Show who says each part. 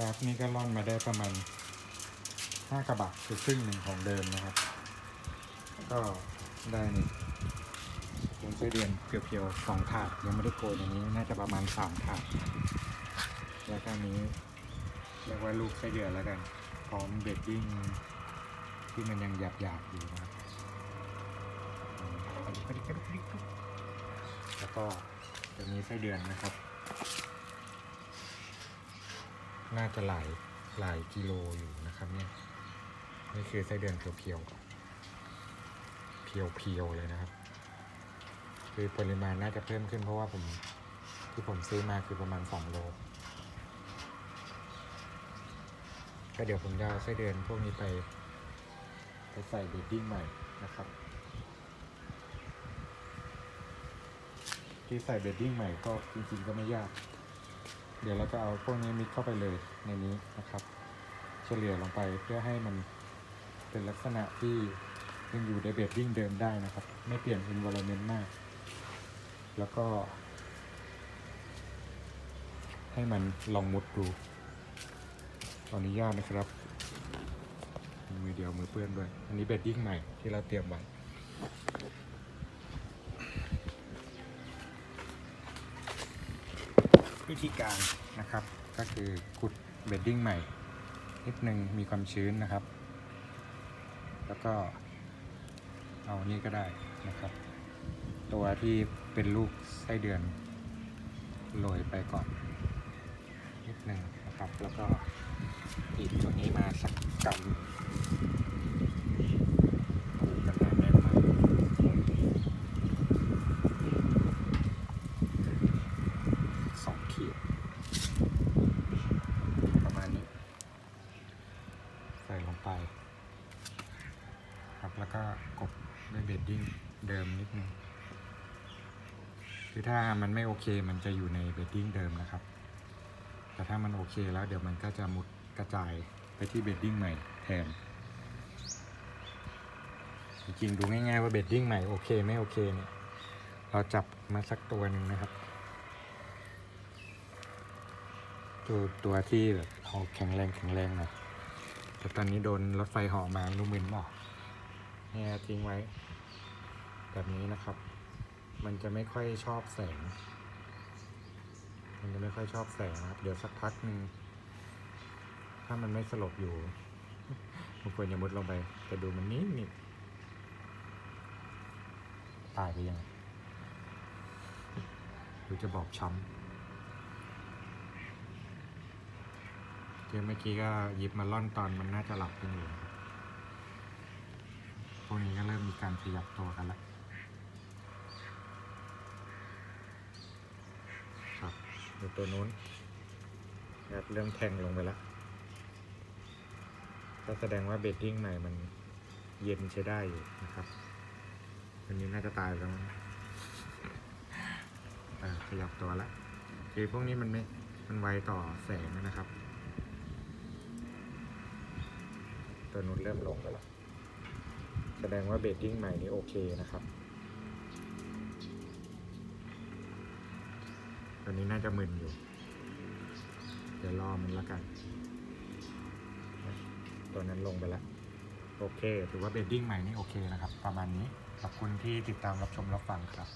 Speaker 1: กราฟนี้ก็ล่อนมาได้ประมาณห้ากระบะคือครึ่งหนึ่งของเดิมนะครับ ก็ได้นี่ปูนไส้เดือนเพียวๆสองถาดยังไม่ได้โกยอันนี้น่าจะประมาณสามถาดแล้วก็นี้เรียกว่าลูกไส้เดือนแล้วกันพร้อมเบดดิ้งที่มันยังหยาบๆอยู่นะครับแล้วก็จะมีไส้เดือนนะครับ น่าจะหลายหลายกิโลอยู่นะครับเนี่ยนี่คือไส้เดือนเพียวๆเพียวๆเลยนะครับ คือปริมาณน่าจะเพิ่มขึ้นเพราะว่าผมที่ผมซื้อมาคือประมาณสองโลก็เดี๋ยวผมจะเอาไส้เดือนพวกนี้ไป ไปใส่เบดดิ้งใหม่นะครับ ที่ใส่เบดดิ้งใหม่ก็จริงๆก็ไม่ยาก เดี๋ยวเราจะเอาพวกนี้มิกเข้าไปเลยในนี้นะครับ เฉลี่ยลงไปเพื่อให้มันเป็นลักษณะที่ยังอยู่ในเบดดิ้งเดิมได้นะครับ ไม่เปลี่ยน environment มาก แล้วก็ ให้มันลองมุดดูขออนุญาตนะครับ มือเดียวมือเปื้อนด้วย อันนี้เบดดิ้งใหม่ที่เราเตรียมไว้ วิธีการนะครับ ก็คือขุดเบดดิ้งใหม่นิดนึงมีความชื้นนะครับ แล้วก็เอานี่ก็ได้นะครับ ตัวที่เป็นลูกไส้เดือนโรยไปก่อน นิดนึงนะครับ แล้วก็อีกตัวนี้มาสักกำผูกกันหนาแน่นมากสอง ขีด ประมาณนี้ ใส่ลงไปครับแล้วก็กบด้วยเบดดิ้งเดิมนิดนึงคือถ้ามันไม่โอเคมันจะอยู่ในเบดดิ้งเดิมนะครับ แต่ถ้ามันโอเคแล้วเดี๋ยวมันก็จะมุดกระจายไปที่เบดดิ้งใหม่แทนจริงๆดูง่ายๆว่าเบดดิ้งใหม่โอเคไม่โอเคเนี่ยเราจับมาสักตัวหนึ่งนะครับ ตัวตัวที่แบบเอาแข็งแรงแข็งแรงน่อยแต่ตอนนี้โดนรถไฟหาะมาลูมินบอกเนี่ยทิ้งไว้ แบบนี้นะครับ มันจะไม่ค่อยชอบแสง มันจะไม่ค่อยชอบแสงนะครับ เดี๋ยวสักพักหนึ่งถ้ามันไม่สลบอยู่มันควรจะมุดลงไป แต่ดูมันนิ่งๆตายไปยังหรือจะบอบช้ำ คือเมื่อกี้ก็หยิบมาล่อนตอนมันน่าจะหลับกันอยู่พวกนี้ก็เริ่มมีการขยับตัวกันแล้วครับดูตัวนู้นครับเริ่มแทงลงไปแล้วก็แสดงว่าเบดดิ้งใหม่มันเย็นใช้ได้อยู่นะครับอันนี้น่าจะตายแล้วขยับตัวแล้วคือพวกนี้มันไม่ มันไวต่อแสงนะครับ ตัวนู้นเริ่มลงไปแล้วแสดงว่าเบดดิ้งใหม่นี้โอเคนะครับ ตัวนี้น่าจะมึนอยู่ เดี๋ยวรอมันละกัน ตัวนั้นลงไปแล้ว โอเค ถือว่าเบดดิ้งใหม่นี่โอเคนะครับ ประมาณนี้ ขอบคุณที่ติดตามรับชมรับฟังครับ